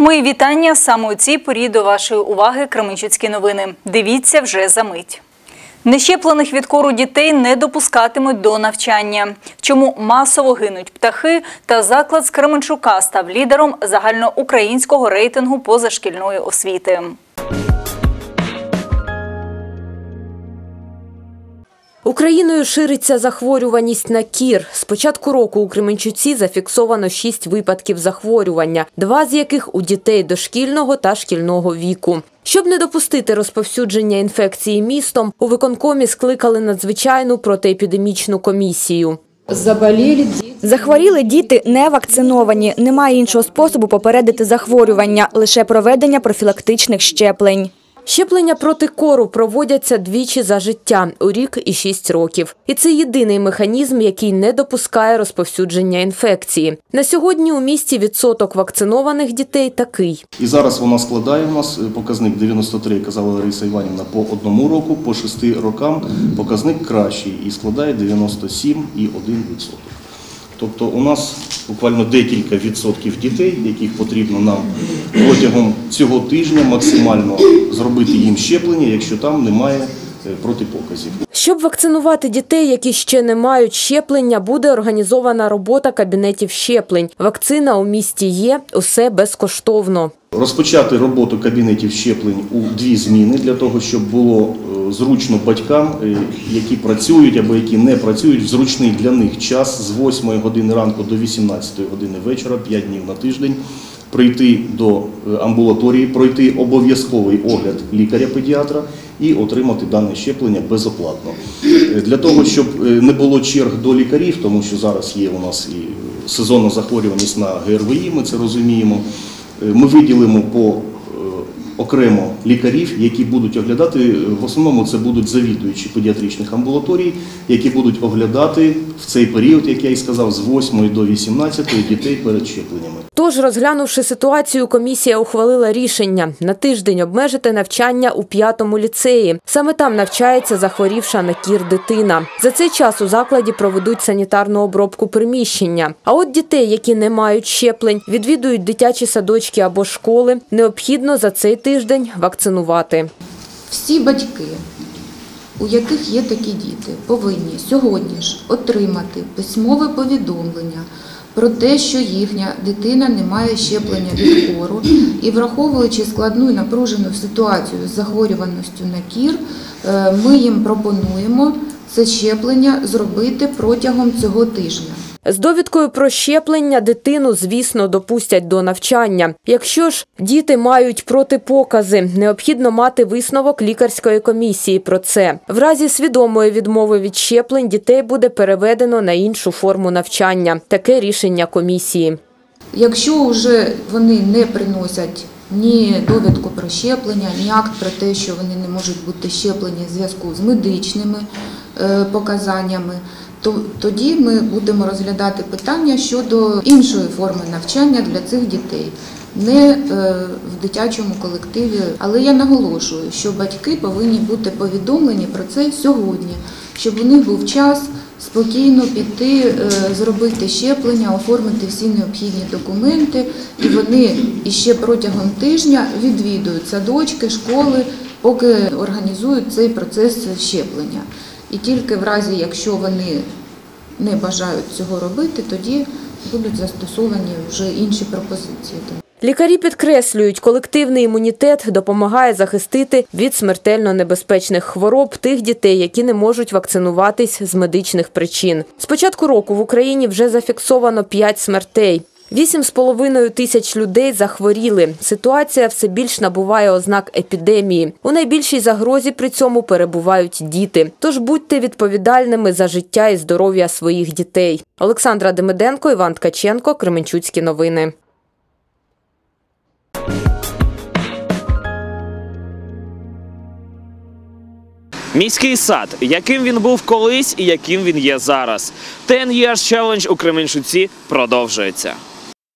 Мої вітання саме у цій порі до вашої уваги Кременчуцькі новини. Дивіться вже за мить. Нещеплених від кору дітей не допускатимуть до навчання. Чому масово гинуть птахи та заклад з Кременчука став лідером загальноукраїнського рейтингу позашкільної освіти. Україною шириться захворюваність на кір. З початку року у Кременчуці зафіксовано шість випадків захворювання, два з яких у дітей дошкільного та шкільного віку. Щоб не допустити розповсюдження інфекції містом, у виконкомі скликали надзвичайну протиепідемічну комісію. Захворіли діти не вакциновані. Немає іншого способу попередити захворювання, лише проведення профілактичних щеплень. Щеплення проти кору проводяться двічі за життя у рік і шість років. І це єдиний механізм, який не допускає розповсюдження інфекції. На сьогодні у місті відсоток вакцинованих дітей такий. І зараз вона складає у нас е, показник 93, казала Лариса Іванівна, по одному року, по шести рокам показник кращий і складає 97,1%. Тобто у нас буквально декілька відсотків дітей, яких потрібно нам протягом цього тижня максимально зробити їм щеплення, якщо там немає протипоказів. Щоб вакцинувати дітей, які ще не мають щеплення, буде організована робота кабінетів щеплень. Вакцина у місті є, усе безкоштовно. Розпочати роботу кабінетів щеплень у дві зміни для того, щоб було е, зручно батькам, е, які працюють або які не працюють, в зручний для них час з 8 години ранку до 18 години вечора, 5 днів на тиждень, прийти до е, амбулаторії, пройти обов'язковий огляд лікаря-педіатра і отримати дане щеплення безоплатно. Е, Для того, щоб е, не було черг до лікарів, тому що зараз є у нас і сезонна захворюваність на ГРВІ, ми це розуміємо. Ми виділимо по окремо лікарів, які будуть оглядати. В основному це будуть завідуючі педіатричних амбулаторій, які будуть оглядати в цей період, як я і сказав, з 8 до 18 дітей перед щепленнями. Тож, розглянувши ситуацію, комісія ухвалила рішення на тиждень обмежити навчання у п'ятому ліцеї. Саме там навчається захворівша на кір дитина. За цей час у закладі проведуть санітарну обробку приміщення. А от дітей, які не мають щеплень, відвідують дитячі садочки або школи, необхідно за цей тиждень вакцинувати. Всі батьки, у яких є такі діти, повинні сьогодні ж отримати письмове повідомлення про те, що їхня дитина не має щеплення від кору, і враховуючи складну і напружену ситуацію з захворюваністю на кір, е, ми їм пропонуємо це щеплення зробити протягом цього тижня. З довідкою про щеплення дитину, звісно, допустять до навчання. Якщо ж діти мають протипокази, необхідно мати висновок лікарської комісії про це. В разі свідомої відмови від щеплень дітей буде переведено на іншу форму навчання. Таке рішення комісії. Якщо вже вони не приносять ні довідку про щеплення, ні акт про те, що вони не можуть бути щеплені в зв'язку з медичними е, показаннями, тоді ми будемо розглядати питання щодо іншої форми навчання для цих дітей. Не е, в дитячому колективі, але я наголошую, що батьки повинні бути повідомлені про це сьогодні, щоб у них був час спокійно піти, е, зробити щеплення, оформити всі необхідні документи, і вони іще протягом тижня відвідують садочки, школи, поки організують цей процес щеплення. І тільки в разі, якщо вони не бажають цього робити, тоді будуть застосовані вже інші пропозиції. Лікарі підкреслюють, колективний імунітет допомагає захистити від смертельно небезпечних хвороб тих дітей, які не можуть вакцинуватись з медичних причин. З початку року в Україні вже зафіксовано 5 смертей. Вісім з половиною тисяч людей захворіли. Ситуація все більш набуває ознак епідемії. У найбільшій загрозі при цьому перебувають діти. Тож будьте відповідальними за життя і здоров'я своїх дітей. Олександра Демиденко, Іван Ткаченко, Кременчуцькі новини. Міський сад, яким він був колись і яким він є зараз. Ten Years Challenge у Кременчуці продовжується.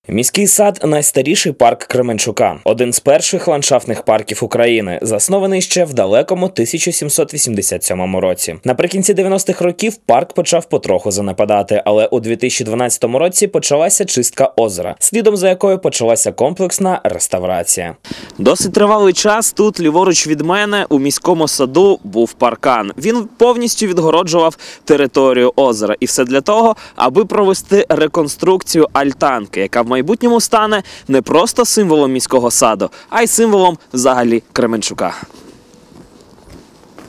Міський сад найстаріший парк Кременчука, один з перших ландшафтних парків України, заснований ще в далекому 1787 році. Наприкінці 90-х років парк почав потроху занепадати, але у 2012 році почалася чистка озера, слідом за якою почалася комплексна реставрація. Досить тривалий час тут, ліворуч від мене, у міському саду був паркан. Він повністю відгороджував територію озера, і все для того, аби провести реконструкцію альтанки, яка в майбутньому стане не просто символом міського саду, а й символом взагалі Кременчука.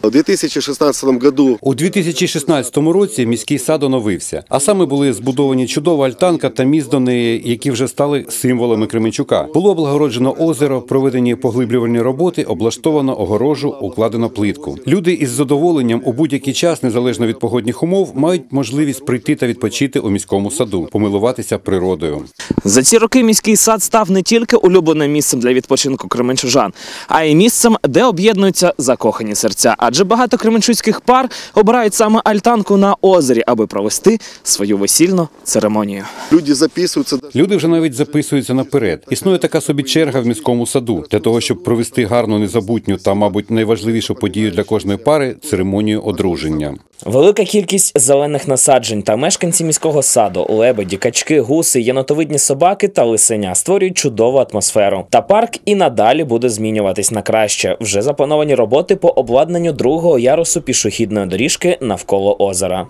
В 2016 году У 2016 році міський сад оновився, а саме були збудовані чудова альтанка та міст до неї, які вже стали символами Кременчука. Було облагороджено озеро, проведені поглиблювальні роботи, облаштовано огорожу, укладено плитку. Люди із задоволенням у будь-який час, незалежно від погодних умов, мають можливість прийти та відпочити у міському саду, помилуватися природою. За ці роки міський сад став не тільки улюбленим місцем для відпочинку кременчужан, а й місцем, де об'єднуються закохані серця. Адже багато кременчуцьких пар обирають саме альтанку на озері, аби провести свою весільну церемонію. люди записываются. даже- Люди вже навіть записуються наперед. Існує така собі черга в міському саду для того, щоб провести гарну, незабутню та, мабуть, найважливішу подію для кожної пари церемонію одруження. Велика кількість зелених насаджень та мешканці міського саду, лебеді, качки, гуси, єнотовидні собаки та лисеня створюють чудову атмосферу. Та парк і надалі буде змінюватись на краще. Вже заплановані роботи по обладнанню другого ярусу пішохідної доріжки навколо озера.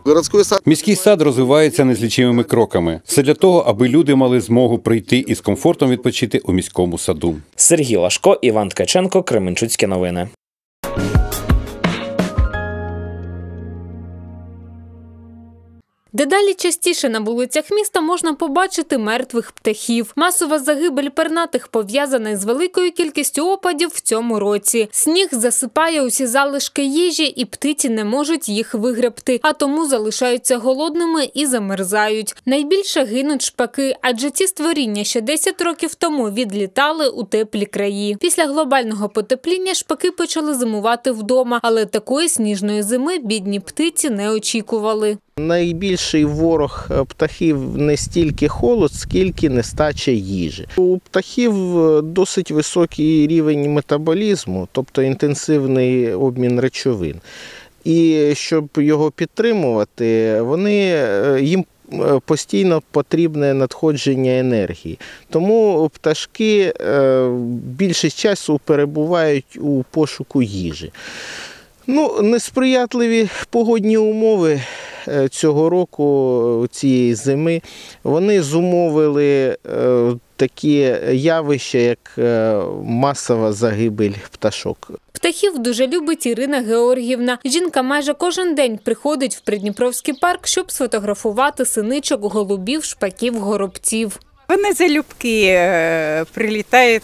Міський сад розвивається незлічимими кроками. Все для того, аби люди мали змогу прийти і з комфортом відпочити у міському саду. Сергій Лашко, Іван Ткаченко, Кременчуцькі новини. Дедалі частіше на вулицях міста можна побачити мертвих птахів. Масова загибель пернатих пов'язана із великою кількістю опадів в цьому році. Сніг засипає усі залишки їжі, і птиці не можуть їх вигребти, а тому залишаються голодними і замерзають. Найбільше гинуть шпаки, адже ці створіння ще 10 років тому відлітали у теплі краї. Після глобального потепління шпаки почали зимувати вдома, але такої сніжної зими бідні птиці не очікували. Найбільший ворог е, птахів не стільки холод, скільки нестача їжі. У птахів е, досить високий рівень метаболізму, тобто інтенсивний обмін речовин. І щоб його підтримувати, вони е, їм постійно потрібне надходження енергії. Тому пташки більшість часу перебувають у пошуку їжі. Ну, несприятливі погодні умови цього року, е, цієї зими, вони зумовили е, такі явища, як е, масова загибель пташок. Птахів дуже любить Ірина Георгівна. Жінка майже кожен день приходить в Придніпровський парк, щоб сфотографувати синичок, голубів, шпаків, горобців. Вони залюбки е, прилітають,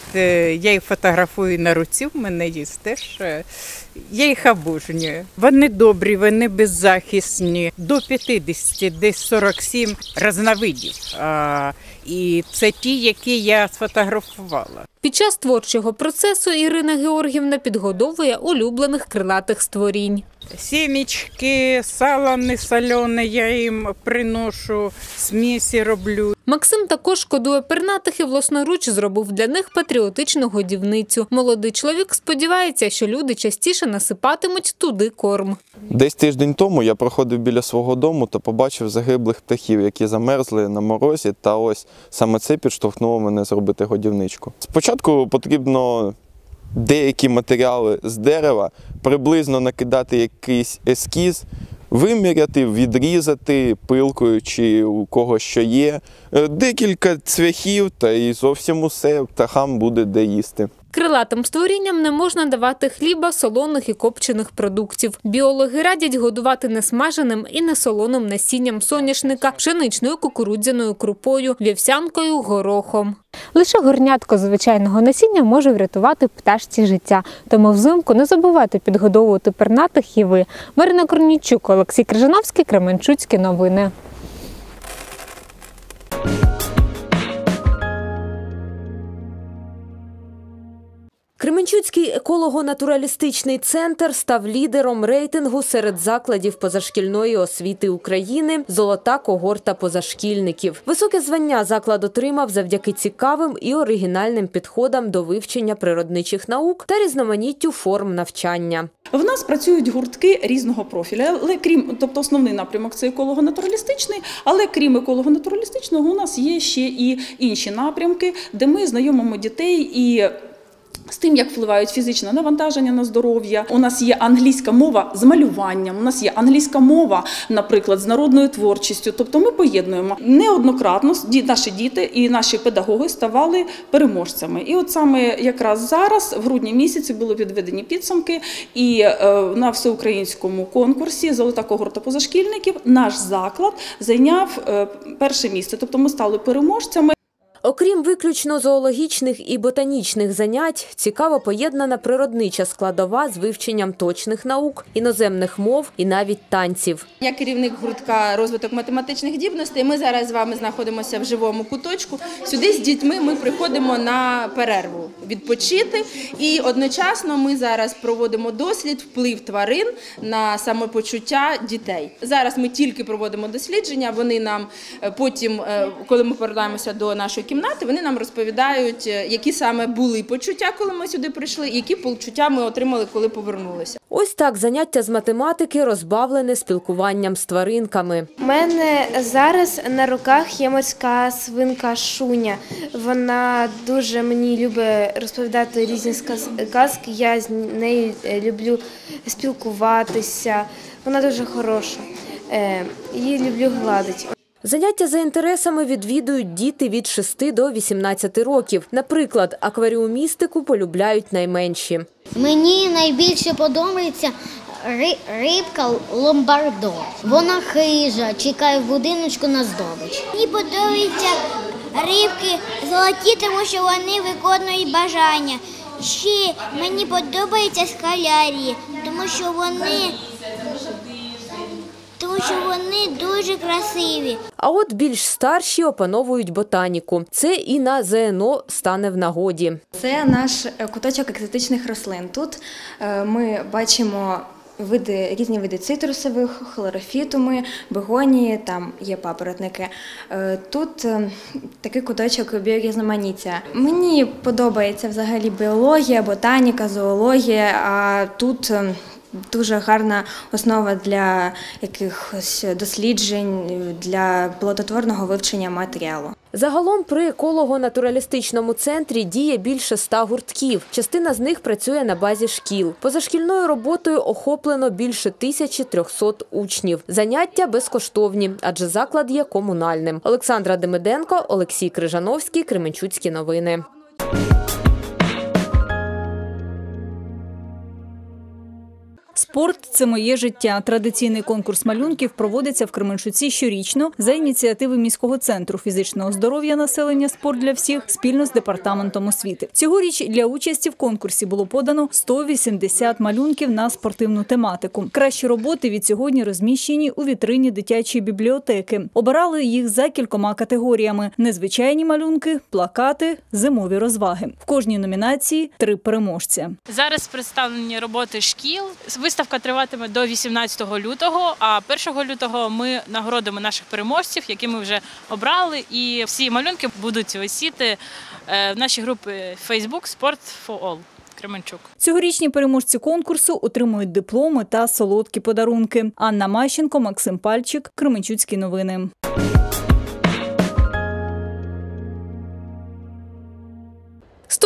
я їх фотографую на руці, в мене є теж. е, Я їх обожнюю. Вони добрі, вони беззахисні. До 50, десь 47 різновидів. І це ті, які я сфотографувала. Під час творчого процесу Ірина Георгівна підгодовує улюблених крилатих створінь. Сімічки, сало не солене, я їм приношу, смісі роблю. Максим також шкодує пернатих і власноруч зробив для них патріотичну годівницю. Молодий чоловік сподівається, що люди частіше насипатимуть туди корм. Десь тиждень тому я проходив біля свого дому та побачив загиблих птахів, які замерзли на морозі, та ось саме це підштовхнуло мене зробити годівничку. Спочатку потрібно деякі матеріали з дерева, приблизно накидати якийсь ескіз, виміряти, відрізати пилкою чи у кого що є, Е, декілька цвяхів та і зовсім усе птахам буде де їсти. Крилатим створінням не можна давати хліба, солоних і копчених продуктів. Біологи радять годувати несмаженим і несолоним насінням соняшника, пшеничною кукурудзяною крупою, вівсянкою, горохом. Лише горнятко звичайного насіння може врятувати пташці життя. Тому взимку не забувайте підгодовувати пернатих і ви. Марина Корнічук, Олексій Крижановський, Кременчуцькі новини. Кременчуцький еколого-натуралістичний центр став лідером рейтингу серед закладів позашкільної освіти України Золота когорта позашкільників. Високе звання заклад отримав завдяки цікавим і оригінальним підходам до вивчення природничих наук та різноманіттю форм навчання. В нас працюють гуртки різного профілю, але крім, тобто основний напрямок це еколого-натуралістичний, але крім еколого-натуралістичного, у нас є ще і інші напрямки, де ми знайомимо дітей і. З тим, як впливають фізичне навантаження на здоров'я, у нас є англійська мова з малюванням, у нас є англійська мова, наприклад, з народною творчістю. Тобто ми поєднуємо неоднократно наші діти і наші педагоги ставали переможцями. І от саме якраз зараз, в грудні місяці, були підведені підсумки, і е, на всеукраїнському конкурсі Золота когорта позашкільників наш заклад зайняв е, перше місце. Тобто ми стали переможцями. Окрім виключно зоологічних і ботанічних занять, цікаво поєднана природнича складова з вивченням точних наук, іноземних мов і навіть танців. Я керівник гуртка розвиток математичних здібностей. Ми зараз з вами знаходимося в живому куточку. Сюди з дітьми ми приходимо на перерву відпочити, і одночасно ми зараз проводимо дослід вплив тварин на самопочуття дітей. Зараз ми тільки проводимо дослідження. Вони нам е, потім, е, коли ми повертаємося до нашої кімнати, вони нам розповідають, е, які саме були почуття, коли ми сюди прийшли, і які почуття ми отримали, коли повернулися. Ось так заняття з математики розбавлене спілкуванням з тваринками. У мене зараз на руках є морська свинка Шуня. Вона дуже мені любить розповідати різні казки. Я з нею е, люблю спілкуватися. Вона дуже хороша. Е, Її люблю гладити. Заняття за інтересами відвідують діти від 6 до 18 років. Наприклад, акваріумістику полюбляють найменші. Мені найбільше подобається ри- рибка ломбардо. Вона хижа, чекає в будиночку на здобич. Мені подобаються рибки золоті, тому що вони виконують бажання. Ще мені подобаються скалярії, тому що вони, тому що вони дуже красиві. А от більш старші опановують ботаніку. Це і на ЗНО стане в нагоді. Це наш е, куточок екзотичних рослин. Тут е, ми бачимо види різні види цитрусових, хлорофітуми, бегонії, там є папоротники. Е, Тут такий куточок біорізноманіття. Мені подобається взагалі біологія, ботаніка, зоологія. А тут е, Дуже гарна основа для якихось досліджень, для плодотворного вивчення матеріалу. Загалом при еколого-натуралістичному центрі діє більше ста гуртків. Частина з них працює на базі шкіл. Позашкільною роботою охоплено більше 1300 учнів. Заняття безкоштовні, адже заклад є комунальним. Олександра Демиденко, Олексій Крижановський, Кременчуцькі новини. Спорт це моє життя. Традиційний конкурс малюнків проводиться в Кременчуці щорічно за ініціативи міського центру фізичного здоров'я населення Спорт для всіх спільно з департаментом освіти. Цьогоріч для участі в конкурсі було подано 180 малюнків на спортивну тематику. Кращі роботи від сьогодні розміщені у вітрині дитячої бібліотеки. Обирали їх за кількома категоріями: незвичайні малюнки, плакати, зимові розваги. В кожній номінації три переможця. Зараз представлені роботи шкіл. Виставка триватиме до 18 лютого. А 1 лютого ми нагородимо наших переможців, які ми вже обрали. І всі малюнки будуть висіти е, в нашій групі Facebook Sport for All Кременчук. Цьогорічні переможці конкурсу отримують дипломи та солодкі подарунки. Анна Мащенко, Максим Пальчик, Кременчуцькі новини. –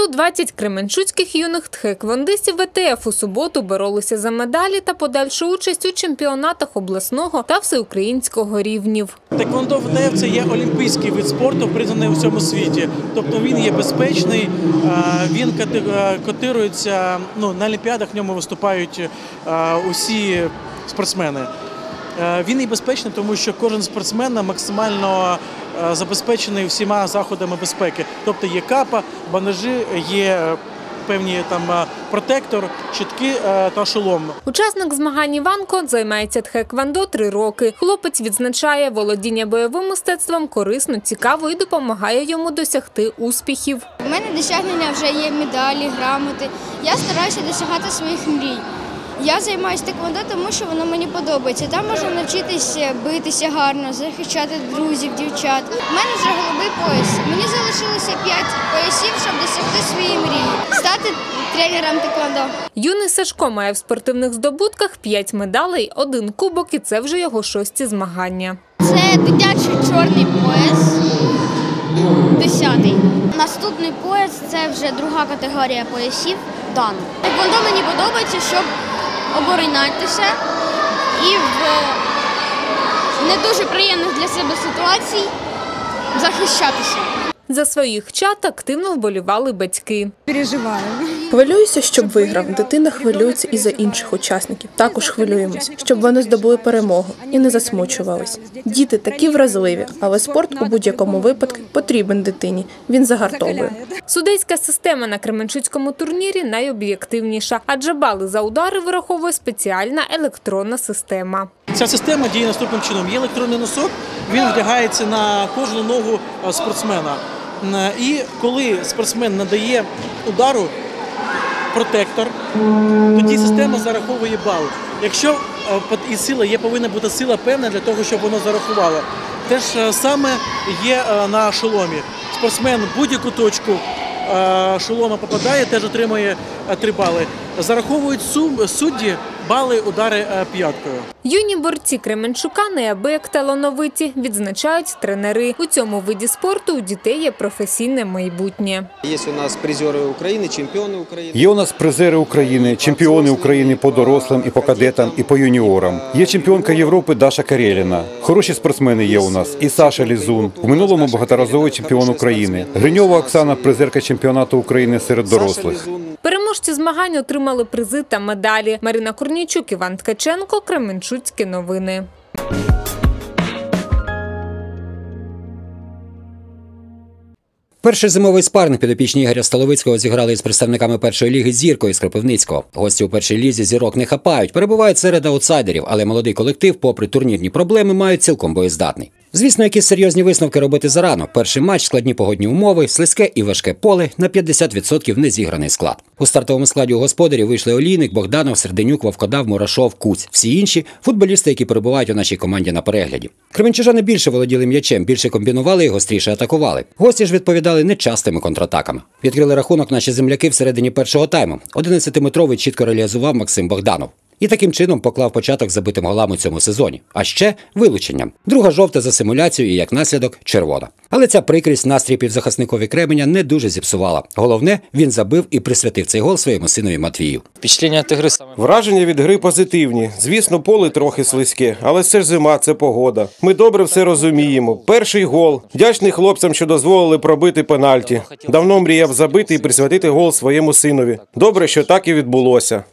120 кременчуцьких юних тхеквондистів ВТФ у суботу боролися за медалі та подальшу участь у чемпіонатах обласного та всеукраїнського рівнів. Теквондо ВТФ – це є олімпійський вид спорту, признаний у всьому світі. Тобто він є безпечний, е, він е, котирується, ну, на Олімпіадах в ньому виступають е, усі спортсмени. Він і безпечний, тому що кожен спортсмен максимально забезпечений всіма заходами безпеки. Тобто є капа, бандажі, є певні там е, протектор, щитки е, та шолом. Учасник змагань Іванко займається тхеквондо три роки. Хлопець відзначає, володіння бойовим мистецтвом корисно, цікаво і допомагає йому досягти успіхів. У мене досягнення вже є медалі, грамоти. Я стараюся досягати своїх мрій. Я займаюся теквондо, тому що воно мені подобається. Там можна навчитися битися гарно, захищати друзів, дівчат. У мене вже голубий пояс. Мені залишилося 5 поясів, щоб досягти своєї мрії. Стати тренером теквондо. Юний Сашко має в спортивних здобутках п'ять медалей, один кубок, і це вже його шості змагання. Це дитячий чорний пояс, десятий. Наступний пояс це вже друга категорія поясів дан. Теквондо мені подобається, щоб оборонятися і в не дуже приємних для себе ситуацій захищатися. За своїх чат активно вболівали батьки. Переживаю. Хвилююся, щоб виграв. Дитина хвилюється і за інших учасників. Також хвилюємось, щоб вони здобули перемогу і не засмучувались. Діти такі вразливі, але спорт у будь-якому випадку потрібен дитині. Він загартовує. Судейська система на Кременчуцькому турнірі найоб'єктивніша, адже бали за удари вираховує спеціальна електронна система. Ця система діє наступним чином. Є електронний носок, він вдягається на кожну ногу е, спортсмена. І коли спортсмен надає удару протектор, тоді система зараховує бал. Якщо е, і сила є, повинна бути сила певна для того, щоб воно зарахувало. Те ж е, саме є е, на шоломі. Спортсмен будь-яку точку шолома попадає, теж отримує три бали. Зараховують сум- судді бали удари е, п'яткою. Юні борці Кременчука неабияк талановиті, відзначають тренери. У цьому виді спорту у дітей є професійне майбутнє. Є у нас призери України, чемпіони України. Є у нас призери України, чемпіони України по дорослим і по кадетам, і по юніорам. Є чемпіонка Європи Даша Кареліна. Хороші спортсмени є у нас. І Саша Лізун. В минулому багаторазовий чемпіон України. Гриньова Оксана, призерка чемпіонату України серед дорослих. Переможці змагань отримали призи та медалі. Марина Корнійчук, Іван Ткаченко, Кременчуцькі новини. Перший зимовий спарник підопічні Ігоря Столовицького зіграли із представниками першої ліги зіркою з Кропивницького. Гості у першій лізі зірок не хапають, перебувають серед аутсайдерів, але молодий колектив, попри турнірні проблеми, мають цілком боєздатний. Звісно, якісь серйозні висновки робити зарано. Перший матч, складні погодні умови, слизьке і важке поле на 50% не зіграний склад. У стартовому складі у господарів вийшли Олійник, Богданов, Серденюк, Вовкодав, Мурашов, Куць. Всі інші футболісти, які перебувають у нашій команді на перегляді. Кременчужани більше володіли м'ячем, більше комбінували і гостріше атакували. Гості ж відповідали нечастими контратаками. Відкрили рахунок наші земляки всередині першого тайму. 11-метровий чітко реалізував Максим Богданов. І таким чином поклав початок забитим голам у цьому сезоні. А ще вилученням. Друга жовта за симуляцію і як наслідок червона. Але ця прикрість настрій півзахисникові Кременя не дуже зіпсувала. Головне, він забив і присвятив цей гол своєму синові Матвію. Враження від гри позитивні. Звісно, поле трохи слизьке, але це ж зима, це погода. Ми добре все розуміємо. Перший гол. Вдячний хлопцям, що дозволили пробити пенальті. Давно мріяв забити і присвятити гол своєму синові. Добре, що так і відбулося.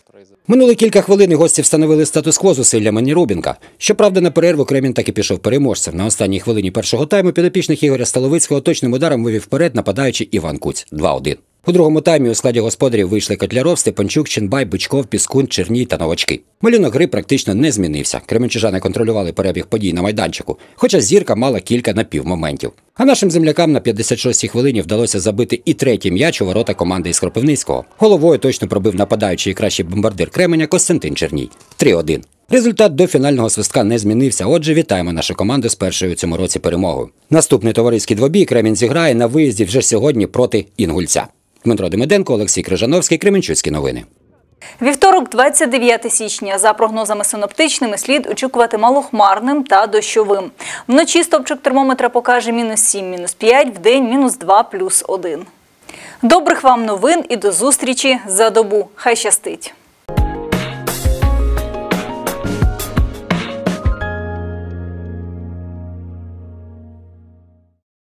Минули кілька хвилин і гості встановили статус-кво зусиллями Нірубінка. Щоправда, на перерву Кремін так і пішов переможцем. На останній хвилині першого тайму підопічних Ігоря Столовицького точним ударом вивів вперед нападаючий Іван Куць 2-1. У другому таймі у складі господарів вийшли Котляров, Степанчук, Ченбай, Бичков, Піскун, Черній та Новачки. Малюнок гри практично не змінився. Кременчужани контролювали перебіг подій на майданчику, хоча зірка мала кілька напівмоментів. А нашим землякам на 56-й хвилині вдалося забити і третій м'яч у ворота команди із Кропивницького. Головою точно пробив нападаючий і кращий бомбардир Кременя Костянтин Черній. 3-1. Результат до фінального свистка не змінився. Отже, вітаємо нашу команду з першою у цьому році перемогою. Наступний товариський двобій Кремінь зіграє на виїзді вже сьогодні проти Інгульця. Дмитро Демиденко, Олексій Крижановський, Кременчуцькі новини. Вівторок, 29 січня. За прогнозами синоптичними, слід очікувати малохмарним та дощовим. Вночі стопчик термометра покаже мінус 7, мінус 5, вдень мінус 2, плюс 1. Добрих вам новин і до зустрічі за добу. Хай щастить!